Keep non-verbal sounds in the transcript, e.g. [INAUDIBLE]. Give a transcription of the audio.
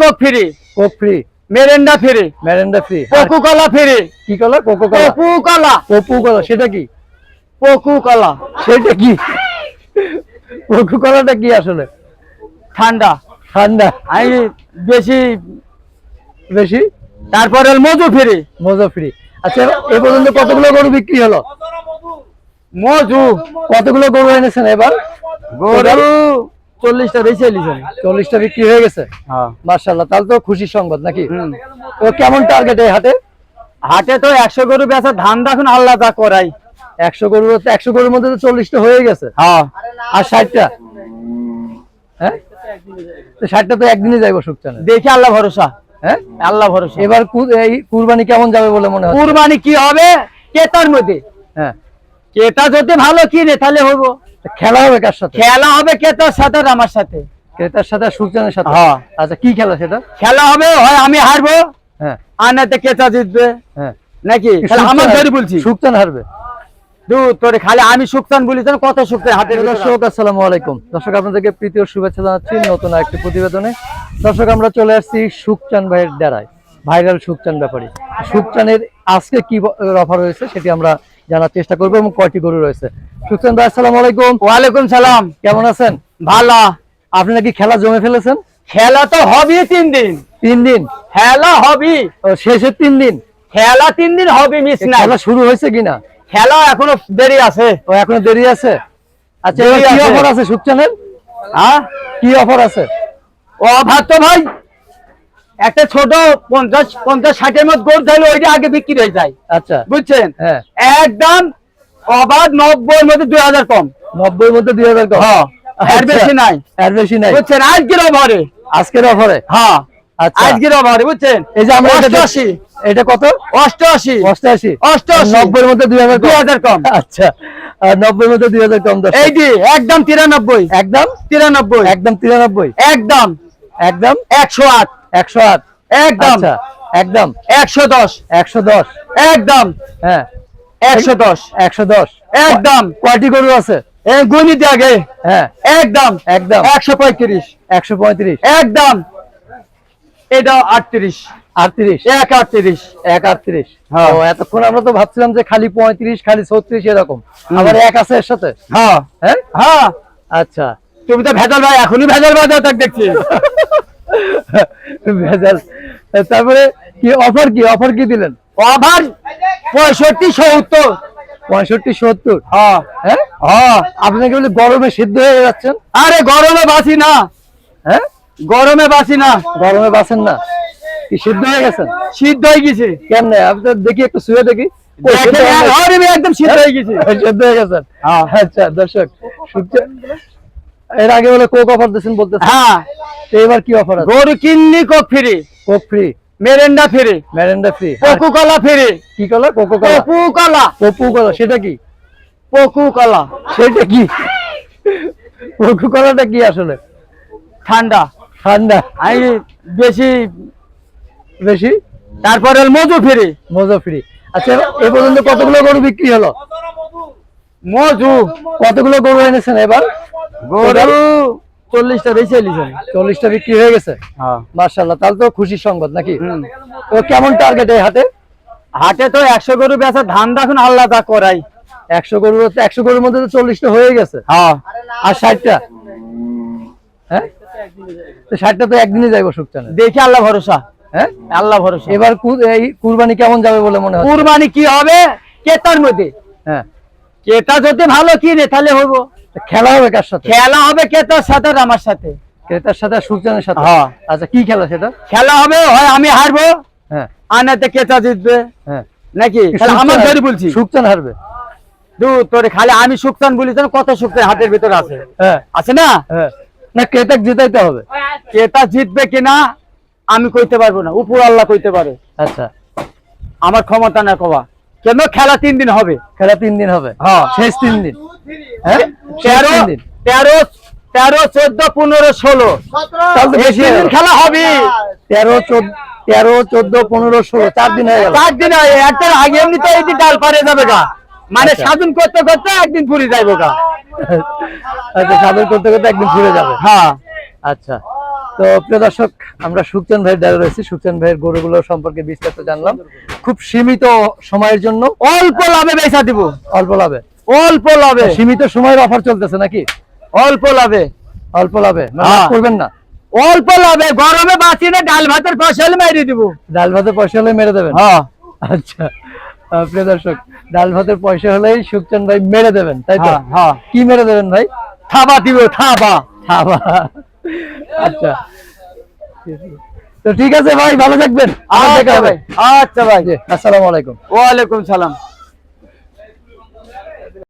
Coke free. Coke free. Mirinda free. Mirinda free. Coca Cola free. কি কলা? Cocoa কলা কোকু কলা পপু কলা সেটা কি? কোকু কলা সেটা কি? কোকো কলাটা কি আসলে? ঠান্ডা। ঠান্ডা। আমি বেশি বেশি? তারপরে মধু ফ্রি। মজা ফ্রি। আচ্ছা এ পর্যন্ত কতগুলো গরু বিক্রি হলো? মধু। কতগুলো গরু এনেছেন এবার? গরু চল্লিশটা বেশি এলিছেন চল্লিশটা বিক্রি হয়ে গেছে? হ্যাঁ। মার্শাল্লাহ তাহলে তো খুশির সংবাদ নাকি। তো কেমন টার্গেট এই হাটে? হাটে তো একশো গরু বেচা ধান দেখুন আল্লাহ যা করাই। একশো গরুর একশো গরুর মধ্যে তো চল্লিশটা হয়ে গেছে। হ্যাঁ। আর ষাটটা? হ্যাঁ? ষাটটা তো একদিনই যাইবো সুখচানে দেখি আল্লাহ ভরসা। হ্যাঁ? আল্লাহ ভরসা। এবার এই কুরবানি কেমন যাবে বলে মনে হয় কুরবানি কি হবে? কেতার মধ্যে। হ্যাঁ। কেতা যদি ভালো কিনে তাহলে হব খেলা হবে কার সাথে? খেলা হবে কেতার সাথে আমার সাথে। ক্রেতার সাথে সুখচানের সাথে? হ্যাঁ। আচ্ছা কি খেলা সেটা? খেলা হবে হয় আমি হারবো হ্যাঁ। আর নাতে কেতা জিতবে। হ্যাঁ। নাকি? তাহলে আমার ধরে বলছি। সুখচান হারবে। তোরে খালি আমি সুক্তান বলি তো কত সুক্তান হাটের ভিতরে দর্শক আসসালামু আলাইকুম। দর্শক আপনাদেরকে শুভেচ্ছা জানাচ্ছি নতুন একটি প্রতিবেদনে। দর্শক আমরা চলে আসছি সুখচান ভাইয়ের ডেরায় ভাইরাল সুখচান ব্যাপারী। সুখচানের আজকে কি অফার রয়েছে সেটি আমরা জানার চেষ্টা করব এবং কয়টি গরু রয়েছে। সুখচান ভাই আসসালামু আলাইকুম। ওয়ালাইকুম সালাম। কেমন আছেন? ভালো। আপনি নাকি খেলা জমে ফেলেছেন? খেলা তো হবে তিন দিন। তিন দিন? খেলা হবে। শেষের তিন দিন? খেলা তিন দিন হবে মিস না। খেলা শুরু হয়েছে কিনা? খেলা এখনও দেরি আছে। ও এখনও দেরি আছে? আচ্ছা কি অফার আছে সুখচানের হ্যাঁ? কি অফার আছে? ও ভাত তো ভাই একটা ছোট পঞ্চাশ পঞ্চাশ ষাটের মধ্যে গোল তাহলে ওইটা আগে বিক্রি হয়ে যায়। আচ্ছা। বুঝছেন? হ্যাঁ। একদম অবাধ নব্বই মধ্যে দুই হাজার কম। নব্বই মধ্যে দুই হাজার কম? হ্যাঁ এর আচ্ছা। বেশি নাই। এর বেশি নাই? বুঝছেন? আজকের ওভারে আজকের অফারে? হ্যাঁ আচ্ছা। আজকের ওভারে বুঝছেন? এই যে আমরা অষ্টআশি। এটা কত? অষ্টআশি। অষ্টাশি অষ্টআশি। নব্বই মধ্যে দুই হাজার দুই হাজার কম। আচ্ছা। নব্বই মধ্যে দুই হাজার কম এই যে একদম তিরানব্বই। একদম? তিরানব্বই। একদম তিরানব্বই? একদম। একদম? একশো আট। একশো আট। একদম। আচ্ছা। একদম। একশো দশ। একশো দশ। একদম। হ্যাঁ। একশো দশ। একশো দশ। একদম। কয়টি গরু আছে? গণিত আগে। হ্যাঁ। একদম। একদম। একশো পঁয়ত্রিশ। একশো পঁয়ত্রিশ। একদম। এটা আটত্রিশ। আটত্রিশ। এক আটত্রিশ। এক আটত্রিশ। হ্যাঁ। এতক্ষণ আমরা তো ভাবছিলাম যে খালি পঁয়ত্রিশ খালি ছত্রিশ এরকম। আবার এক আছে এর সাথে? হ্যাঁ। হ্যাঁ? হ্যাঁ। আচ্ছা। তুমি তো ভেজাল ভাই এখনই ভেজাল বাজার তাক দেখছি। [LAUGHS] ভেজাল। তারপরে কি অফার কি? অফার কি দিলেন? ওভার পঁয়ষট্টি সত্তর। পঁয়ষট্টি সত্তর? হ্যাঁ। হ্যাঁ? হ্যাঁ। আপনি কি বলে গরমে সিদ্ধ হয়ে যাচ্ছেন? আরে গরমে বাসি না। হ্যাঁ? গরমে বাসি না। গরমে বাসেন না? কি সিদ্ধ হয়ে গেছেন? সিদ্ধ হয়ে গেছে। কেমনে? আপনি তো দেখি একটু শুয়ে দেখি। একদম সিদ্ধ হয়ে গেছে। সিদ্ধ হয়ে গেছেন। আচ্ছা দর্শক এর আগে বলে কোক অফার দিয়েছেন বলতে হ্যাঁ। এবার কি অফার আছে? গরু কিনলি Coke free. Coke free. Mirinda free. Mirinda free. পকু কলা ফ্রি। কি কলা? কোকো কলা পকু কলা পপু কলা সেটা কি? পকু কলা সেটা কি? কোকো কলাটা কি আসলে? ঠান্ডা। ঠান্ডা। আমি বেশি বেশি? তারপরে হলো মধু ফ্রি। মজা ফ্রি। আচ্ছা এ পর্যন্ত কতগুলো গরু বিক্রি হলো? মধু। কতগুলো গরু এনেছেন এবার? গরু চল্লিশটা এলিছেন চল্লিশটা বিক্রি হয়ে গেছে? হ্যাঁ। মার্শাল্লাহ তাহলে তো খুশির সংবাদ নাকি? তো কেমন টার্গেট এই হাটে? হাটে তো একশো গরু বেচা ধান দেখুন আল্লাহ যা করাই। একশো গরুর একশো গরুর মধ্যে তো চল্লিশটা হয়ে গেছে। হ্যাঁ। আর ষাটটা? হ্যাঁ? ষাটটা তো একদিনই যাইবো সুখচানে দেখি আল্লাহ ভরসা। হ্যাঁ? আল্লাহ ভরসা। এবার এই কুরবানি কেমন যাবে বলে মনে হয় কুরবানি কি হবে? কেতার মধ্যে। হ্যাঁ। কেতা যদি ভালো কিনে তাহলে হব তো খেলা হবে কার সাথে? খেলা হবে কেতার সাথে আর আমার সাথে। ক্রেতার সাথে আর সুখচানের সাথে? হ্যাঁ। আচ্ছা কি খেলা সেটা? খেলা হবে হয় আমি হারবো হ্যাঁ। আর কেতা জিতবে। হ্যাঁ। নাকি? আমার ধরে বলছি। সুখচান হারবে। দু তোরে খালি আমি বলি কত সুক্তান হাটের ভিতরে আছে। হ্যাঁ। আছে না? হ্যাঁ। না ক্রেতাক জিতাইতে হবে। কেতা জিতবে কিনা আমি কইতে পারব না। উপর আল্লাহ কইতে পারে। আচ্ছা। আমার ক্ষমতা না কবা কেন? খেলা তিন দিন হবে। খেলা তিন দিন হবে। হ্যাঁ। শেষ তিন দিন। তেরো তেরো তেরো চোদ্দ পনেরো ষোলো। তাহলে তো এই বেশি তিন হয়ে দিন গেল। খেলা হবে তেরো চোদ্দ তেরো চোদ্দ পনেরো ষোলো চার দিন হয়ে চার দিন হয়, একটার আগে এমনি তো এই ডাল পারে যাবে গা। মানে আচ্ছা। সাধন করতে করতে একদিন পুরি যাইবো গা। আচ্ছা সাধন করতে করতে একদিন ঘুরে যাবে। হ্যাঁ। আচ্ছা। তো প্রিয় দর্শক আমরা সুখচান ভাইয়ের দ্বারা রয়েছি। সুখচান ভাইয়ের গরুগুলো সম্পর্কে বিস্তারিত জানলাম। খুব সীমিত সময়ের জন্য। অল্প লাভে বেচা দিব। অল্প লাভে। অল্প লাভে। সীমিত সময়ের অফার চলতেছে নাকি? অল্প লাভে। অল্প লাভে হ্যাঁ। করবেন না। অল্প লাভে গরমে বাঁচি না ডাল ভাতের ফসল মেরে দিব। ডাল ভাতের পয়সা হলে মেরে দেবেন? হ্যাঁ। আচ্ছা প্রিয় দর্শক ডাল ভাতের পয়সা হলেই সুখচান ভাই মেরে দেবেন তাই তো? হ্যাঁ, হ্যাঁ। কি মেরে দেবেন ভাই? থাবা দিব থাবা। থাবা। আচ্ছা। তো ঠিক আছে ভাই ভালো থাকবেন। আচ্ছা ভাই আচ্ছা ভাই। আসসালামু আলাইকুম। ওয়ালাইকুম সালাম।